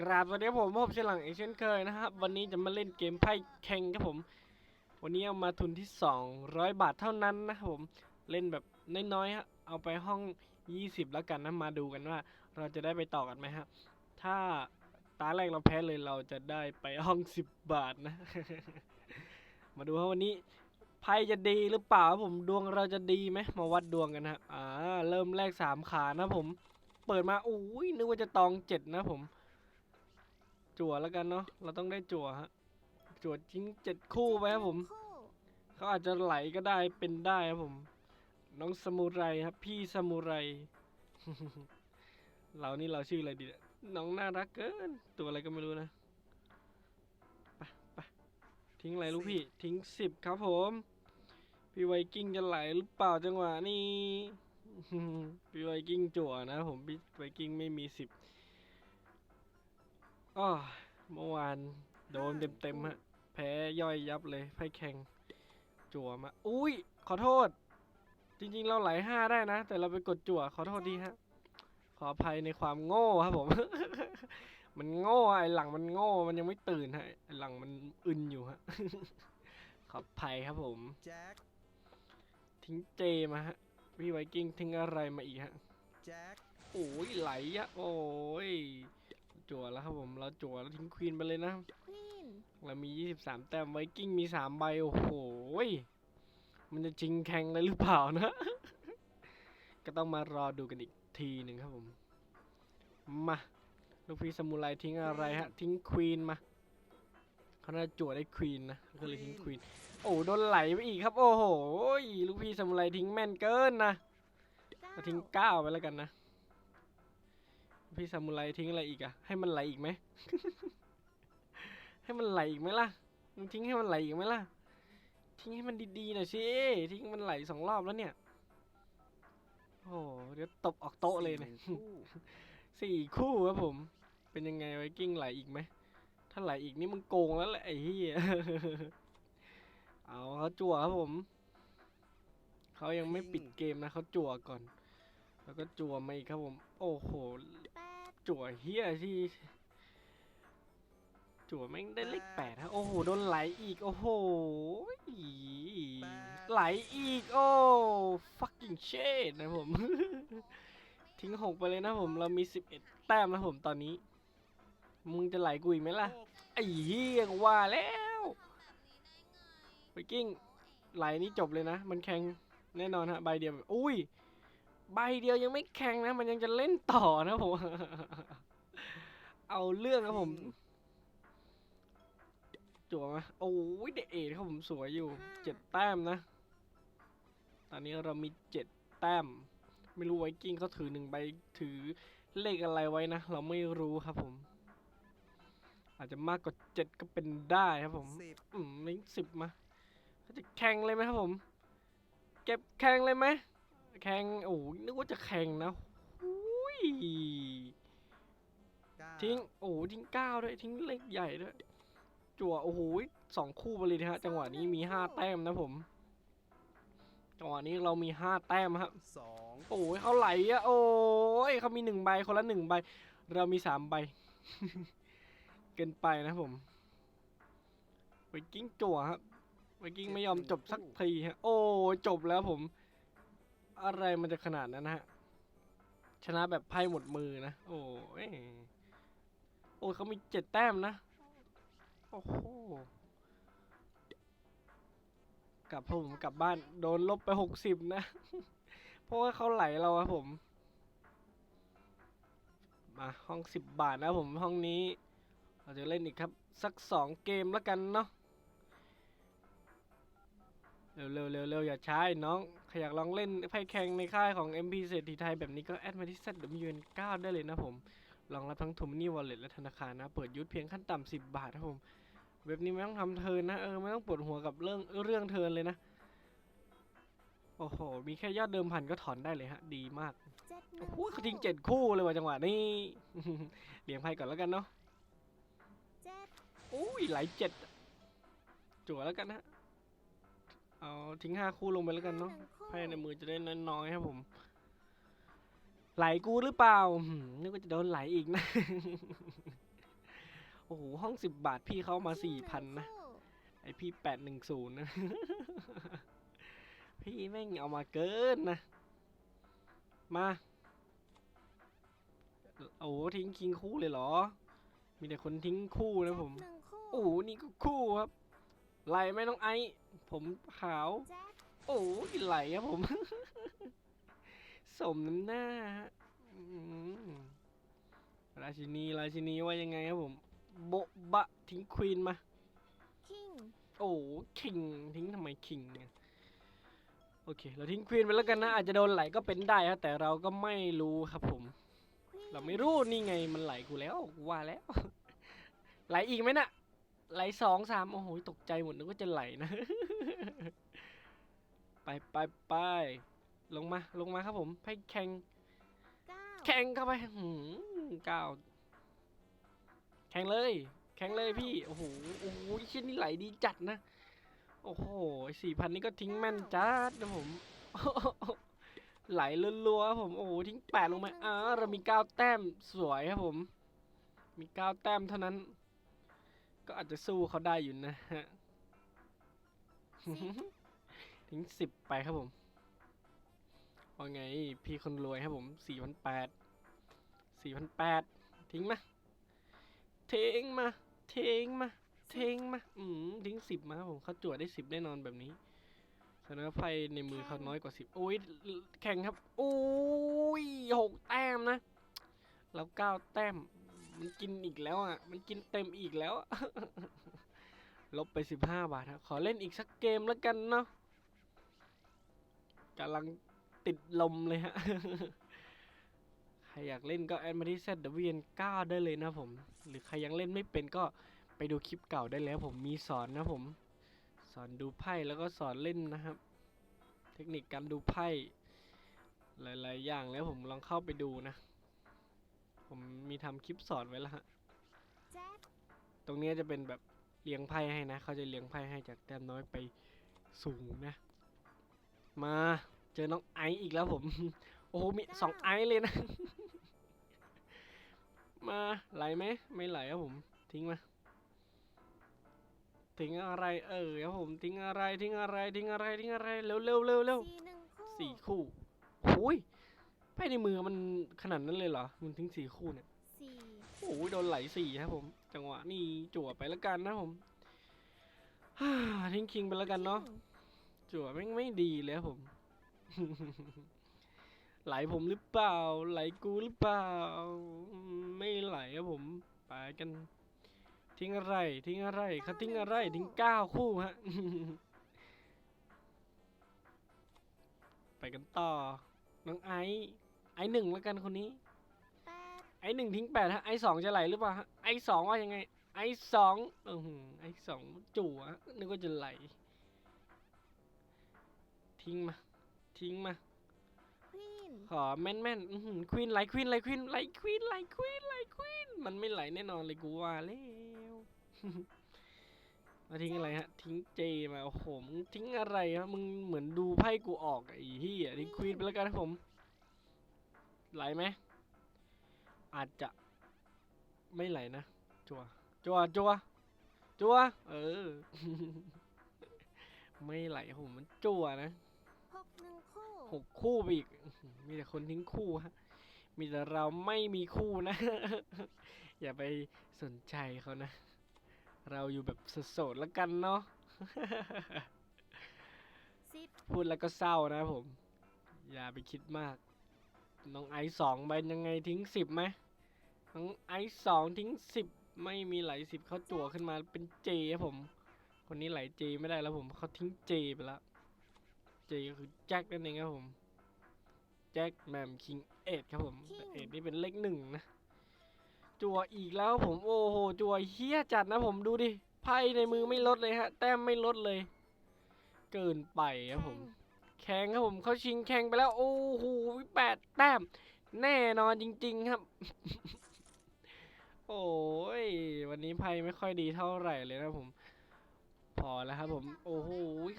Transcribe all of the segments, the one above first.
กราบสวัสดีผมพบเชลังอีกเช่นเคยนะครับ วันนี้จะมาเล่นเกมไพ่แข่งครับผม วันนี้เอามาทุนที่ 200 บาทเท่านั้นนะครับผมเล่นแบบน้อยๆฮะเอาไปห้อง 20 แล้วกันนะมาดูกันว่า เราจะได้ไปต่อกันไหมครับถ้าตาแรกเราแพ้เลยเราจะได้ไปห้อง 10 บาทนะ มาดูว่าวันนี้ไพ่จะดีหรือเปล่าผมดวงเราจะดีไหมมาวัดดวงกันนะอ่าเริ่มแรกสามขานะผม เปิดมาอุ้ยนึกว่าจะตองเจ็ดนะผม จั่วแล้วกันเนาะเราต้องได้จั่วฮะจั่วจิ้งเจ็ดคู่ไปครับผมเขาอาจจะไหลก็ได้เป็นได้ครับผม น้องสมุไรครับ พี่สมุไรเรานี่เราชื่ออะไรดีเนี่ยน้องน่ารักเกิน ตัวอะไรก็ไม่รู้นะไปไปทิ้งอะไรลูกพี่ ทิ้งสิบครับผม พี่ไวกิ้งจะไหลหรือเปล่าจังหวะนี้พี่ไวกิ้งจั่วนะผมพี่ไวกิ้งไม่มีสิบ อ้อเมื่อวานโดนเต็มๆฮะ แพ้ย่อยยับเลยไพ่แข่ง จั่วมา อุ้ย ขอโทษ จริงๆ เราไหลห้าได้นะ แต่เราไปกดจั่ว ขอโทษทีฮะ ขออภัยในความโง่ครับผม มันโง่อะไอหลังมันโง่ มันยังไม่ตื่นฮะไอหลังมันอึนอยู่ฮะ ขออภัยครับผม แจ็ค ทิ้งเจมาฮะ พี่ไวกิ้งทิ้งอะไรมาอีกฮะ แจ็ค โอ้ยไหลอะโอ้ย จั่วแล้วครับผมเราจั่วแล้วทิ้งควีนไปเลยนะ ควีนเรามี 23 แต้มไวกิ้งมี 3 ใบ โอ้โหยมันจะจริงแข่งเลยหรือเปล่านะ ก็ต้องมารอดูกันอีกทีหนึ่งครับผม มา ลูกพี่สมุไรทิ้งอะไรฮะ ทิ้งควีนมาเขาน่าจะจั่วได้ควีนนะก็เลยทิ้งควีนโอ้โดนไหลไปอีกครับ โอ้โหยลูกพี่สมุไรทิ้งแม่นเกินนะเก้าก็ทิ้งเก้าไปแล้วกันนะ พี่ซามูไรทิ้งอะไรอีกอะให้มันไหลอีกไหม ให้มันไหลอีกไหมล่ะมึงทิ้งให้มันไหลอีกไหมล่ะ ทิ้งให้มันดีๆหน่อยสิทิ้งมันไหลสองรอบแล้วเนี่ย โอ้โหเดี๋ยวตบออกโต๊ะเลยเนี่ยสี่คู่สี่คู่ครับผม เป็นยังไงไวกิ้งไหลอีกไหม ถ้าไหลอีกนี่มึงโกงแล้วแหละไอ้เหี้ยเอาเขาจั่วครับผม เขายังไม่ปิดเกมนะเขาจั่วก่อน แล้วก็จั่วมาอีกครับผม โอ้โหแปด จั่วเฮียที่ จั่วแม่งได้เลขแปดฮะโอ้โหโดนไหลอีกโอ้โหไหลอีกโอ้ fucking shit นะผม ทิ้งหกไปเลยนะผมเรามีสิบเอ็ดแต้มนะผมตอนนี้ มึงจะไหลกูอีกไหมล่ะไอ้เหี้ยว่าแล้วไปกิ้งไหลนี่จบเลยนะ มันแข่งแน่นอนฮะใบเดียวอุ้ย ใบเดียวยังไม่แข่งนะ มันยังจะเล่นต่อนะผม เอาเรื่องครับผม จั่วมาโอ้ยเดเอทครับผมสวยอยู่เจ็ดแต้มนะ ตอนนี้เรามีเจ็ดแต้ม ไม่รู้ไวกิ้งเขาถือหนึ่งใบถือเลขอะไรไว้นะ เราไม่รู้ครับผม อาจจะมากกว่าเจ็ดก็เป็นได้ครับผมสิบอืมลิงสิบมาเขาจะแข่งเลยไหมครับผม เก็บแข่งเลยไหม แข่งโอ้ยนึกว่าจะแข่งนะอุ้ยเก้าทิ้งโอ้โหทิ้งเก้าด้วยทิ้งเลขใหญ่ด้วยจั่วโอ้โหสองคู่ไปเลยนะฮะจังหวะนี้มีห้าแต้มนะผม จังหวะนี้เรามีห้าแต้มครับสองโอ้ยเขาไหลอะโอ้ยเขามีหนึ่งใบคนละหนึ่งใบ เรามีสามใบ เกินไปนะผมไวกิ้งจั่วครับไวกิ้งไม่ยอมจบสักทีฮะโอ้ยจบแล้วผม อะไรมันจะขนาดนั้นฮะ ชนะแบบไพ่หมดมือนะ โอ้ยโอ้ยเขามีเจ็ดแต้มนะ โอ้โหกลับผมกลับบ้านโดนลบไปหกสิบนะ เพราะว่าเขาไหลเราครับผม มาห้องสิบบาทนะผมห้องนี้ เราจะเล่นอีกครับ สักสองเกมแล้วกันเนาะเร็วเร็วเร็วเร็วอย่าช้าน้อง ครอยากลองเล่นไพ่แข่งในค่ายของ MP เศรษฐีไทยแบบนี้ก็แอดมาที่ ZWN9 ได้เลยนะผมรองรับทั้งทูมนี่วอลเล็ตและธนาคารนะ เปิดยุทธเพียงขั้นต่ำสิบบาทครับผม เว็บนี้ไม่ต้องทำเทิร์นนะ เออ ไม่ต้องปวดหัวกับเรื่องเรื่องเทิร์นเลยนะ โอ้โห มีแค่ยอดเดิมพันก็ถอนได้เลยฮะ ดีมากเจ็ดหโอ้นึ่งโหเขาทิ้งเจ็ดคู่เลยว่ะจังหวะนี้เลี้ยงไพ่ก่อนแล้วกันเนาะเจ็ดอุ้ยไหลเจ็ดจั่วแล้วกันนะ เอาทิ้งห้าคู่ลงไปแล้วกันเนาะหงคู่ไพ่ในมือจะได้น้อยๆครับผม ไหลกูหรือเปล่าหืมนึกว่าจะโดนไหลอีกนะอ้โห ห้องสิบบาทพี่เขามาสี่ที่หพันนะคู่ไอพี่แปดหนึ่งศูนย์นะ พี่แม่งเอามาเกินนะ มาโอ้โหทิ้งคิงคู่เลยเหรอ มีแต่คนทิ้งคู่นะผมหนึ่งคู่โอ้โหนี่ก็คู่ครับ ไหลไหม่ต้องไอซ์ ผมขาวแจ็คโอ้ยไหลครับผม สมน้ำหน้าฮะอืมราชินีราชินีว่ายังไงครับผม โบะบะทิ้งควีนมาคิงโอ้คิงทิ้งทำไมคิงเนี่ยโอเค เราทิ้งควีนไปแล้วกันนะ อาจจะโดนไหลก็เป็นได้ครับแต่เราก็ไม่รู้ครับผมควีนเราไม่รู้นี่ไงมันไหลกูแล้วกูว่าแล้ว ไหลอีกไหมน่ะ ไหลสองสามโอ้โหตกใจหมดนึกว่าจะไหลนะ ไปไปไปลงมาลงมาครับผมให้แข่งเก้าแข่งเข้าไปหืมก้าวแข่งเลย แข่งเลยพี่ โอ้โหโอ้โหเช่นนี่ไหลดีจัดนะ โอ้โหสี่พันนี่ก็ทิ้งแม่นจัดนะผมไหลรัวๆครับผม โอ้โหทิ้งแปดลงมาอ่าเรามีเก้าแต้มสวยครับผม มีเก้าแต้มเท่านั้น ก็อาจจะสู้เขาได้อยู่นะฮะทิ้งสิบไปครับผมว่าไง พี่คนรวยครับผมสี่พันแปดสี่พันแปดทิ้งมาทิ้งมาทิ้งมาทิ้งมาอืมทิ้งสิบมาครับผมเขาจวดได้สิบแน่นอนแบบนี้สดงว่าไพ่ในมือเขาน้อยกว่าสิบโอ้ยแข่งครับโอ้ยหกแต้มนะ แล้วเก้าแต้ม มันกินอีกแล้วอะ มันกินเต็มอีกแล้ว ลบไปสิบห้าบาทครับขอเล่นอีกสักเกมแล้วกันเนาะกำลังติดลมเลยฮะ ใครอยากเล่นก็แอดมาที่ ZWN9 ได้เลยนะผม หรือใครยังเล่นไม่เป็นก็ไปดูคลิปเก่าได้แล้ว ผมมีสอนนะผม สอนดูไพ่แล้วก็สอนเล่นนะครับ เทคนิคการดูไพ่ หลาย ๆ อย่างแล้วผมลองเข้าไปดูนะ ผมมีทำคลิปสอนไว้แล้วฮะแจ็คตรงเนี้ยจะเป็นแบบเลี้ยงไพ่ให้นะ เขาจะเลี้ยงไพ่ให้จากแต้มน้อยไปสูงนะ มาเจอน้องไอซ์อีกแล้วผม โอ้โหมีสองไอซ์เลยนะ มาไหลไหมไม่ไหลครับผม ทิ้งมา ทิ้งอะไรเออครับผมทิ้งอะไรทิ้งอะไรทิ้งอะไรทิ้งอะไรเร็วเร็วเร็วเร็วสี่หนึ่งคู่สี่คู่โอ้ย ไพ่ในมือมันขนาดนั้นเลยเหรอ มันทิ้งสี่คู่เนี่ยสี่โอ้ยโดนไหลสี่ครับผม จังหวะนี้จั่วไปแล้วกันนะผมฮ่าทิ้งคิงไปแล้วกันเนาะคิงจั่วแม่งไม่ดีเลยครับผม ไหลผมหรือเปล่า ไหลกูหรือเปล่าอืมไม่ไหลครับผม ไปกัน ทิ้งอะไร ทิ้งอะไรเขาทิ้งอะไร ทิ้งเก้าคู่ฮะ ไปกันต่อ น้องไอซ์ ไอซ์หนึ่งแล้วกันคนนี้ แปดไอหนึ่งทิ้งแปดฮะไอสองจะไหลหรือเปล่าฮะไอสองว่ายังไง ไอสองอือหือไอสองจั่วนึกว่าจะไหล ทิ้งมา ทิ้งมา ควีนขอแม่นแม่นๆอื้อหือควีนไหลควีนไหลควีนไหลควีนไหลควีนไหลควีนมันไม่ไหลแน่นอนเลยกูว่าแล้ว มาทิ้งอะไรฮะ ทิ้งเจมาโอ้โหมึงทิ้งอะไรฮะมึงเหมือนดูไพ่กูออกอะไอ้เหี้ยทิ้งควีนไปแล้วกันครับผม ไหลไหม อาจจะไม่ไหลนะ จัว จัว จัว จัว เออ ไม่ไหลครับผมมันจัวนะหกหนึ่งคู่หกคู่ไปอีกอื้อหือมีแต่คนทิ้งคู่ฮะ มีแต่เราไม่มีคู่นะ อย่าไปสนใจเขานะ เราอยู่แบบโสดๆแล้วกันเนาะสิบพูดแล้วก็เศร้านะผม อย่าไปคิดมาก น้องไอซ์สองใบยังไงทิ้งสิบไหมน้องไอซ์สองทิ้งสิบไม่มีไหลสิบเขาจั่วขึ้นมาเป็นเจครับผม คนนี้ไหลเจไม่ได้แล้วผมเขาทิ้งเจไปแล้วเจก็คือแจ็คนั่นเองครับผมแจ็คแมมคิงเอ็ดครับผมแต่เอ็ดนี่เป็นเลขหนึ่งนะจั่วอีกแล้วผมโอ้โหจั่วเฮี้ยจัดนะผมดูดิไพ่ในมือไม่ลดเลยฮะ แต้มไม่ลดเลย เกินไปครับผม แข่งครับผมเขาชิงแข่งไปแล้ว โอ้โหแปดแต้ม แน่นอนจริง ๆครับ โอ้ยวันนี้ไพ่ไม่ค่อยดีเท่าไหร่เลยนะผม พอแล้วครับผม โอ้โห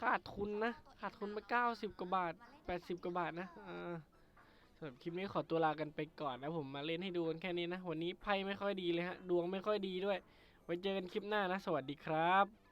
ขาดทุนนะ ขาดทุนไปเก้าสิบกว่าบาทแปดสิบกว่าบาทนะอ่าสำหรับคลิปนี้ขอตัวลากันไปก่อนนะผมมาเล่นให้ดูกันแค่นี้นะ วันนี้ไพ่ไม่ค่อยดีเลยฮะ ดวงไม่ค่อยดีด้วย ไว้เจอกันคลิปหน้านะ สวัสดีครับ